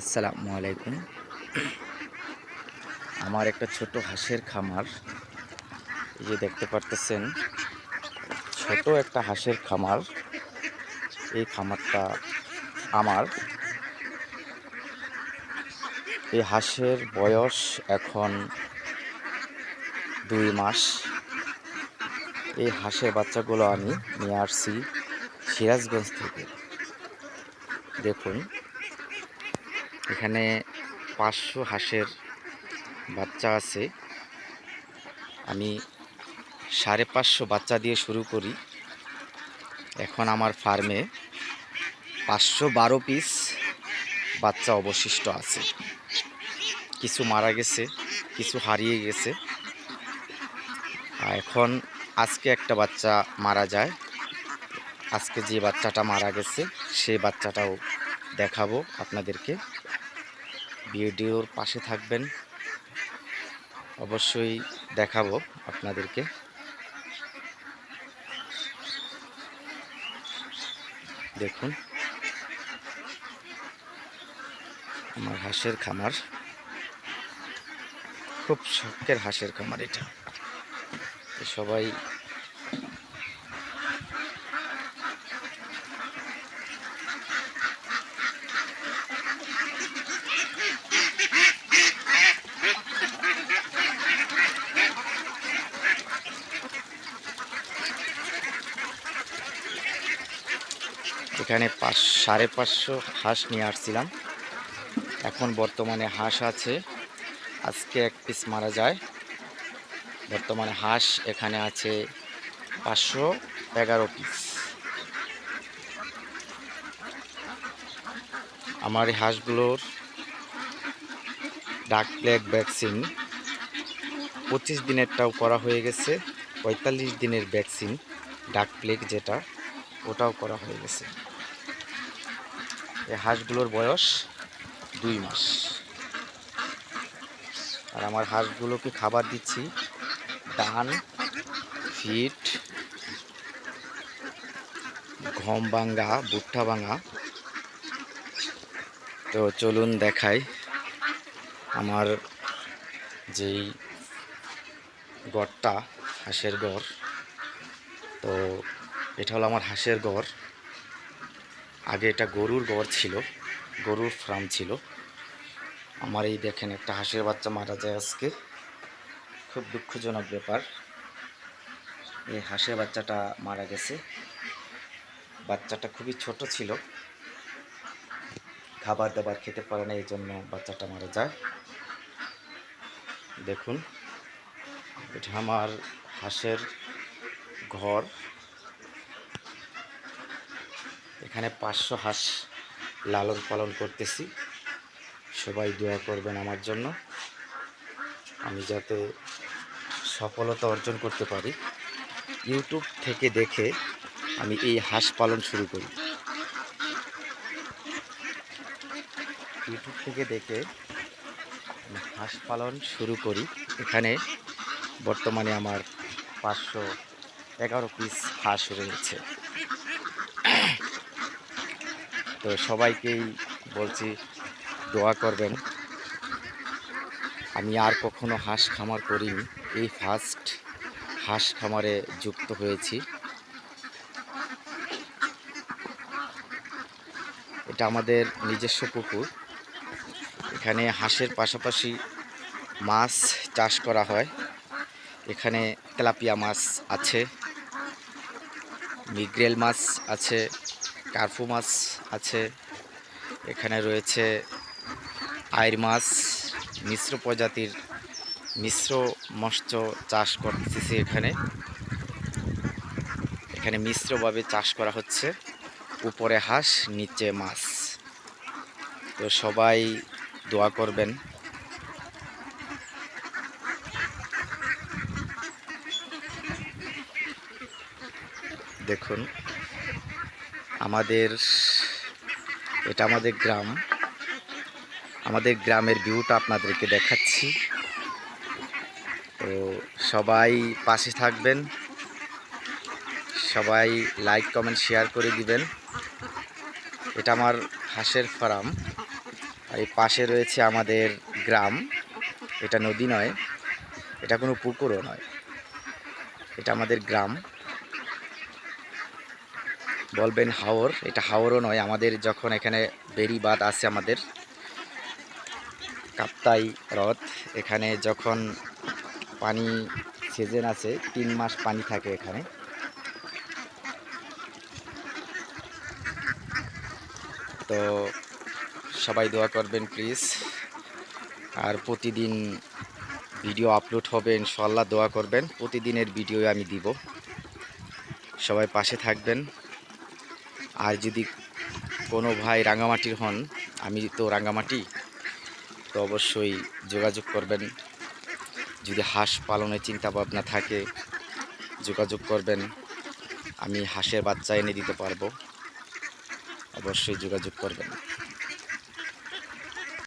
আসসালামু আলাইকুম। আমার একটা ছোট হাঁসের খামার। এই যে দেখতে পারতেছেন, ছোট একটা হাঁসের খামার। এই খামারটা আমার। এই হাঁসের বয়স এখন দুই মাস। এই হাঁসের বাচ্চাগুলো আমি নিয়ে আসছি সিরাজগঞ্জ থেকে। দেখুন এখানে পাঁচশো হাঁসের বাচ্চা আছে। আমি সাড়ে পাঁচশো বাচ্চা দিয়ে শুরু করি। এখন আমার ফার্মে পাঁচশো বারো পিস বাচ্চা অবশিষ্ট আছে। কিছু মারা গেছে, কিছু হারিয়ে গেছে। এখন আজকে একটা বাচ্চা মারা যায়। আজকে যে বাচ্চাটা মারা গেছে সেই বাচ্চাটাও দেখাবো আপনাদেরকে। ভিডিওর পাশে থাকবেন। অবশ্যই দেখাবো আপনাদেরকে। দেখুন। আমার হাঁসের খামার। খুব শখের হাঁসের খামার এটা। সবাই এখানে পাঁচ, সাড়ে পাঁচশো হাঁস নিয়ে আসছিলাম। এখন বর্তমানে হাঁস আছে। আজকে এক পিস মারা যায়। বর্তমানে হাঁস এখানে আছে পাঁচশো এগারো পিস। আমার এই হাঁসগুলোর ডাক প্লেগ ভ্যাকসিন পঁচিশ দিনেরটাও করা হয়ে গেছে। পঁয়তাল্লিশ দিনের ভ্যাকসিন, ডাক প্লেগ যেটা, ওটাও করা হয়ে গেছে। এই হাঁসগুলোর বয়স দুই মাস। আর আমার হাঁসগুলোকে খাবার দিচ্ছি। ধান ফিট গম ভাঙ্গা, ভুট্টা ভাঙা। তো চলুন দেখাই আমার যেই গড়টা, হাঁসের গড়। তো এটা হলো আমার হাঁসের গড়। আগে এটা গরুর গড় ছিল, গরুর ফার্ম ছিল। আমার এই দেখেন একটা হাঁসের বাচ্চা মারা যায় আজকে। খুব দুঃখজনক ব্যাপার। এই হাঁসের বাচ্চাটা মারা গেছে। বাচ্চাটা খুবই ছোট ছিল। খাবার দাবার খেতে পারে না এই জন্য বাচ্চাটা মারা যায়। দেখুন, এটা আমার হাঁসের ঘর। এখানে পাঁচশো হাঁস লালন পালন করতেছি। সবাই দোয়া করবেন আমার জন্য। আমি যাতে সফলতা অর্জন করতে পারি। ইউটিউব থেকে দেখে আমি এই হাঁস পালন শুরু করি। ইউটিউব থেকে দেখে হাঁস পালন শুরু করি। এখানে বর্তমানে আমার পাঁচশো এগারো পিস হাঁস রয়েছে। তো সবাইকেই বলছি, দোয়া করবেন। আমি আর কখনো হাঁস খামার করিনি। এই ফার্স্ট হাঁস খামারে যুক্ত হয়েছি। এটা আমাদের নিজস্ব পুকুর। এখানে হাঁসের পাশাপাশি মাছ চাষ করা হয়। এখানে তেলাপিয়া মাছ আছে, মিগ্রেল মাছ আছে কার্ফু মাছ আছে, এখানে রয়েছে আইর মাছ, মিশ্র প্রজাতির মিশ্র মৎস্য চাষ করতেছি এখানে। এখানে মিশ্রভাবে চাষ করা হচ্ছে, উপরে হাঁস, নিচে মাছ। তো সবাই দোয়া করবেন। দেখুন আমাদের, এটা আমাদের গ্রাম। আমাদের গ্রামের ভিউটা আপনাদেরকে দেখাচ্ছি। তো সবাই পাশে থাকবেন। সবাই লাইক কমেন্ট শেয়ার করে দিবেন। এটা আমার হাঁসের ফার্ম আর এই পাশে রয়েছে আমাদের গ্রাম। এটা নদী নয়। এটা কোনো পুকুরও নয়। এটা আমাদের গ্রাম। বলবেন হাওর, এটা হাওরও নয়, আমাদের যখন এখানে বেরি বাঁধ আছে আমাদের, কাপ্তাই হ্রদ, এখানে যখন পানি সিজন আছে, তিন মাস পানি থাকে এখানে। তো সবাই দোয়া করবেন প্লিজ আর প্রতিদিন ভিডিও আপলোড হবে ইনশাল্লাহ দোয়া করবেন, প্রতিদিনের ভিডিও আমি দিব। সবাই পাশে থাকবেন। আর যদি কোনো ভাই রাঙামাটির হন, আমি তো রাঙামাটি, তো অবশ্যই যোগাযোগ করবেন। যদি হাঁস পালনের চিন্তা ভাবনা থাকে, যোগাযোগ করবেন। আমি হাঁসের বাচ্চা এনে দিতে পারব। অবশ্যই যোগাযোগ করবেন।